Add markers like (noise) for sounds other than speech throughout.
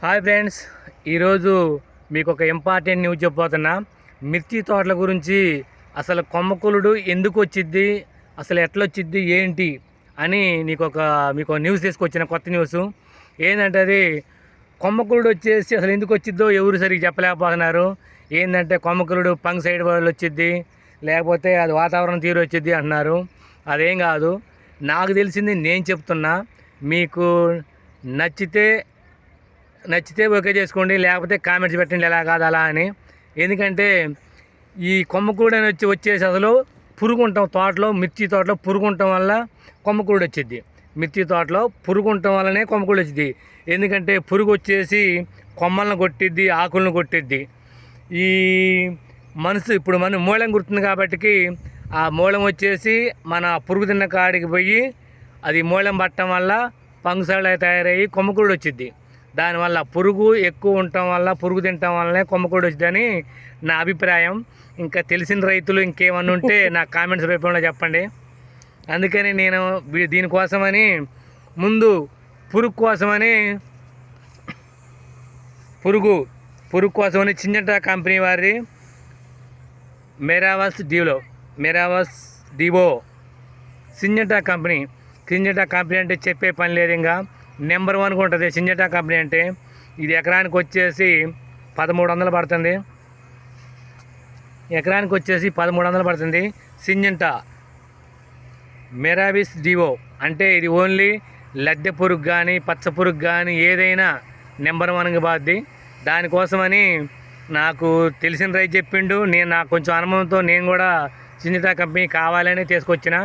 Hi friends ఈరోజు మీకు ఒక ఇంపార్టెంట్ న్యూస్ చెప్పబోతున్నా. మిర్చి తోటల గురించి అసలు కొమ్మకులుడు ఎందుకు వచ్చిద్ది అసలు ఎట్లొచ్చిద్ది ఏంటి అని నీకు ఒక మీకు న్యూస్ తీసుకొచ్చిన కొత్త న్యూస్. ఏంటంటే అది కొమ్మకులుడు వచ్చేసి అసలు ఎందుకు వచ్చిద్దో ఎవరు సరిగ్గా చెప్పలేకపోతున్నారు. ఏంటంటే కొమ్మకులుడు పంగ్ సైడ్ వాళ్ళు వచ్చిద్ది లేకపోతే అది వాతావరణం తీరు వచ్చిద్ది అంటున్నారు. అదేం కాదు నాకు తెలిసింది నేను చెప్తున్నా మీకు నచ్చితే నచ్చితే ఓకే చేసుకోండి లేకపోతే కామెంట్స్ పెట్టండి ఎలా కాదు అలా అని. ఎందుకంటే ఈ కొమ్మకూడు అని వచ్చి వచ్చేసి అసలు పురుగుంటాం తోటలో మిర్చి తోటలో పురుగు వల్ల కొమ్మకూడు వచ్చింది మిర్చి తోటలో పురుగు ఉండటం వల్లనే కొమ్మకూడు వచ్చింది ఎందుకంటే పురుగు వచ్చేసి కొమ్మలను కొట్టిద్ది ఆకులను కొట్టిద్ది. ఈ మనసు ఇప్పుడు మన మూలం గుర్తుంది కాబట్టి ఆ మూలం వచ్చేసి మన పురుగు తిన్న కాడికి పోయి అది మూలం పట్టడం వల్ల పంగుసాలు తయారయ్యి కొమ్మకూడు వచ్చింది దానివల్ల పురుగు ఎక్కువ ఉండటం వల్ల పురుగు తినటం వల్లనే కొమ్మకూడు వచ్చిందని నా అభిప్రాయం. ఇంకా తెలిసిన రైతులు ఇంకేమన్నా ఉంటే (laughs) నా కామెంట్స్ రూపంలో చెప్పండి. అందుకని నేను దీనికోసమని ముందు పురుగు కోసమని పురుగు పురుగు కోసమని చిన్నట కంపెనీ వారి మెరావస్ డివో మెరావస్ డివో సింజటా కంపెనీ. సింజటా కంపెనీ అంటే చెప్పే పని లేదు ఇంకా. నెంబర్ వన్గా ఉంటుంది సింజటా కంపెనీ అంటే ఇది ఎకరానికి వచ్చేసి పదమూడు వందలు పడుతుంది. ఎకరానికి వచ్చేసి పదమూడు వందలు పడుతుంది. సింజంటా మెరాబిస్ డివో అంటే ఇది ఓన్లీ లద్దె పురుగు కానీ పచ్చ పురుగు కానీ ఏదైనా నెంబర్ వన్గా బాద్ది. దానికోసమని నాకు తెలిసిన రైతు చెప్పిండు. నేను నాకు కొంచెం అనుభవంతో నేను కూడా సింజిటా కంపెనీ కావాలని తీసుకొచ్చిన.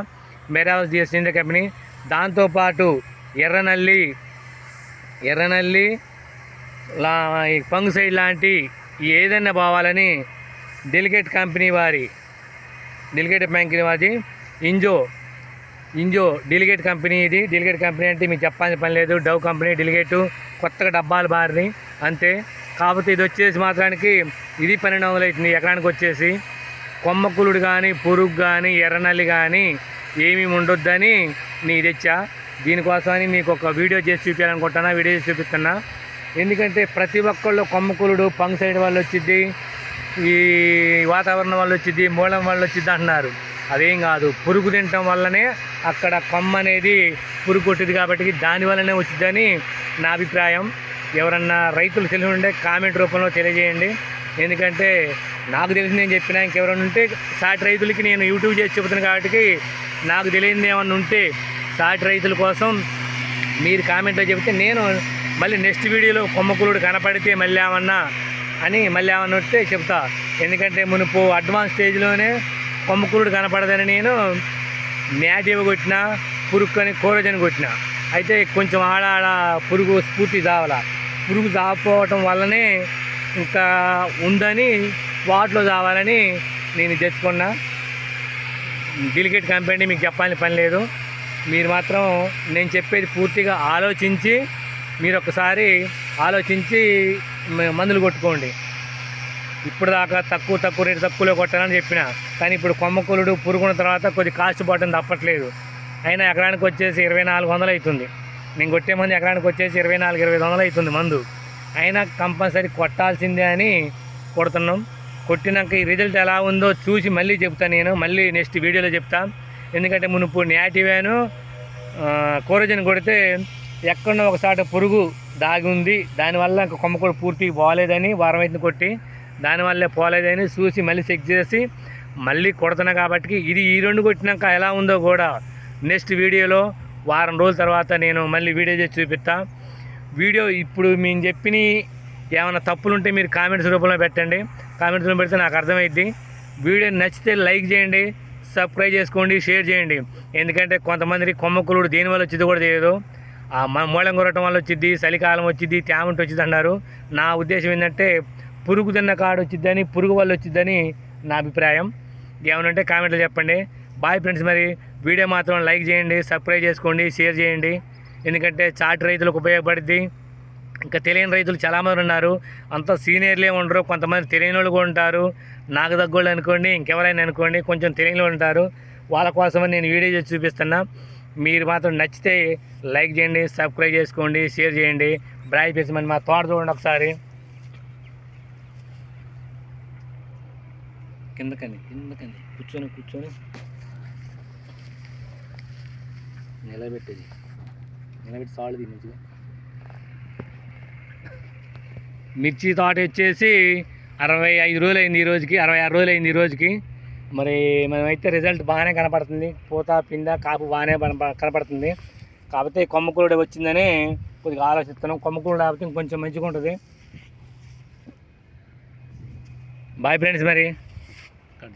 మెరాబిస్ డి సింజిటా కంపెనీ. దాంతోపాటు ఎర్రనల్లి ఎర్రనల్లి లా ఈ పంగు సైడ్ లాంటి ఏదైనా పోవాలని డెలిగేట్ కంపెనీ వారి డెలిగేట్ కంపెనీ వారి ఇంజో ఇంజో డెలిగేట్ కంపెనీ ఇది. డెలిగేట్ కంపెనీ అంటే మీకు చెప్పాల్సిన పని లేదు. డవ్ కంపెనీ డెలిగేటు కొత్తగా డబ్బాలు బారిని అంతే. కాకపోతే ఇది వచ్చేసి మాత్రానికి ఇది పన్నెండు వందలు అవుతుంది ఎకరానికి వచ్చేసి. కొమ్మకులుడు కానీ పురుగు కానీ ఎర్రనల్లి కానీ ఏమీ ఉండొద్దని నీ తెచ్చా? దీనికోసమని మీకు ఒక వీడియో చేసి చూపించాలనుకుంటున్నా వీడియో చేసి చూపిస్తున్నా. ఎందుకంటే ప్రతి ఒక్కళ్ళు కొమ్మకులుడు పంగ్ సైడ్ వాళ్ళు వచ్చింది ఈ వాతావరణం వల్ల వచ్చింది మూలం వల్ల వచ్చింది అంటున్నారు. అదేం కాదు పురుగు తినటం వల్లనే అక్కడ కొమ్మ అనేది పురుగు కొట్టింది కాబట్టి దాని వల్లనే వచ్చిందని నా అభిప్రాయం. ఎవరన్నా రైతులు తెలిసి ఉంటే కామెంట్ రూపంలో తెలియజేయండి. ఎందుకంటే నాకు తెలిసి నేను చెప్పినా ఇంకెవరైనా ఉంటే సాటి రైతులకి నేను యూట్యూబ్ చేసి చెబుతున్నాను కాబట్టి నాకు తెలియదు ఏమన్నా ఉంటే సాటి రైతుల కోసం మీరు కామెంట్లో చెబితే నేను మళ్ళీ నెక్స్ట్ వీడియోలో కొమ్మకులుడు కనపడితే మళ్ళీ ఏమన్నా అని మళ్ళీ ఏమన్నా వస్తే చెప్తా. ఎందుకంటే మునుపు అడ్వాన్స్ స్టేజ్లోనే కొమ్మకులుడు కనపడదని నేను నేటివ్ కొట్టిన పురుక్కని కోరజని కొట్టిన. అయితే కొంచెం ఆడ ఆడ పురుగు స్ఫూర్తి చావాల. పురుగు తాగపోవటం వల్లనే ఇంకా ఉందని వాటిలో చావాలని నేను తెచ్చుకున్నా. గిలికెట్ కంపెనీ మీకు చెప్పాలని పని లేదు. మీరు మాత్రం నేను చెప్పేది పూర్తిగా ఆలోచించి మీరు ఒకసారి ఆలోచించి మందులు కొట్టుకోండి. ఇప్పుడు దాకా తక్కువ తక్కువ రేటు తక్కువలో కొట్టాలని చెప్పిన కానీ ఇప్పుడు కొమ్మకూలుడు పురుగున్న తర్వాత కొద్ది కాస్ట్ పడడం తప్పట్లేదు. అయినా ఎకరానికి వచ్చేసి ఇరవై నాలుగు వందలు అవుతుంది నేను కొట్టే మంది ఎకరానికి వచ్చేసి ఇరవై నాలుగు ఇరవై వందలు అవుతుంది మందు. అయినా కంపల్సరీ కొట్టాల్సిందే అని కొడుతున్నాం. కొట్టినాక ఈ రిజల్ట్ ఎలా ఉందో చూసి మళ్ళీ చెప్తాను నేను. మళ్ళీ నెక్స్ట్ వీడియోలో చెప్తాను ఎందుకంటే మునుపు నేటివేను కోరజన్ కొడితే ఎక్కడో ఒకసారి పురుగు దాగి ఉంది. దానివల్ల ఇంకా కొమ్మ కూడా పూర్తిగా పోలేదని వారం అయితే కొట్టి. దానివల్లే పోలేదని చూసి మళ్ళీ చెక్ చేసి మళ్ళీ కొడుతున్నా కాబట్టి ఇది ఈ రెండు కొట్టినాక ఎలా ఉందో కూడా నెక్స్ట్ వీడియోలో వారం రోజుల తర్వాత నేను మళ్ళీ వీడియో చేసి చూపిస్తా. వీడియో ఇప్పుడు మేము చెప్పిన ఏమైనా తప్పులు ఉంటే మీరు కామెంట్స్ రూపంలో పెట్టండి. కామెంట్స్ రూపంలో పెడితే నాకు అర్థమైద్ది. వీడియో నచ్చితే లైక్ చేయండి. సబ్స్క్రైబ్ చేసుకోండి షేర్ చేయండి. ఎందుకంటే కొంతమందికి కొమ్మకులుడు దేనివల్ల వచ్చింది కూడా తెలియదు. ఆ మ- మూలం కొరటం వల్ల వచ్చింది చలికాలం వచ్చింది తేమంట వచ్చింది అన్నారు. నా ఉద్దేశం ఏంటంటే పురుగు తిన్న కాడు వచ్చిద్దని పురుగు వల్ల వచ్చిద్దని నా అభిప్రాయం. ఏమనంటే కామెంట్లో చెప్పండి. బాయ్ ఫ్రెండ్స్ మరి. వీడియో మాత్రం లైక్ చేయండి సబ్స్క్రైబ్ చేసుకోండి షేర్ చేయండి. ఎందుకంటే చాటి రైతులకు ఉపయోగపడుద్ది. ఇంకా తెలియని రైతులు చాలామంది ఉన్నారు. అంత సీనియర్లే ఉండరు. కొంతమంది తెలియని వాళ్ళు కూడా ఉంటారు. నాకు తగ్గోళ్ళు అనుకోండి ఇంకెవరైనా అనుకోండి కొంచెం తెలియని వాళ్ళు ఉంటారు. వాళ్ళ కోసమని నేను వీడియో చేసి చూపిస్తున్నా. మీరు మాత్రం నచ్చితే లైక్ చేయండి సబ్స్క్రైబ్ చేసుకోండి షేర్ చేయండి. బ్రాయ్ పేసి మా తోట చూడండి ఒకసారి. కిందకని కిందకండి. కూర్చొని కూర్చొని. నిలబెట్టేది. నిలబెట్టి సాల్ట్ తినేది మిర్చి తోట వచ్చేసి అరవై ఐదు రోజులు అయింది ఈ రోజుకి అరవై ఆరు రోజులు అయింది ఈ రోజుకి. మరి మనమైతే రిజల్ట్ బాగానే కనపడుతుంది. పూత పిండ కాపు బాగానే కనపడుతుంది. కాకపోతే కొమ్మకూరుడు వచ్చిందని కొద్దిగా ఆలోచిస్తున్నాం. కొమ్మకూరుడు కాకపోతే ఇంకొంచెం మంచిగా ఉంటుంది. బాయ్ ఫ్రెండ్స్ మరి. కట్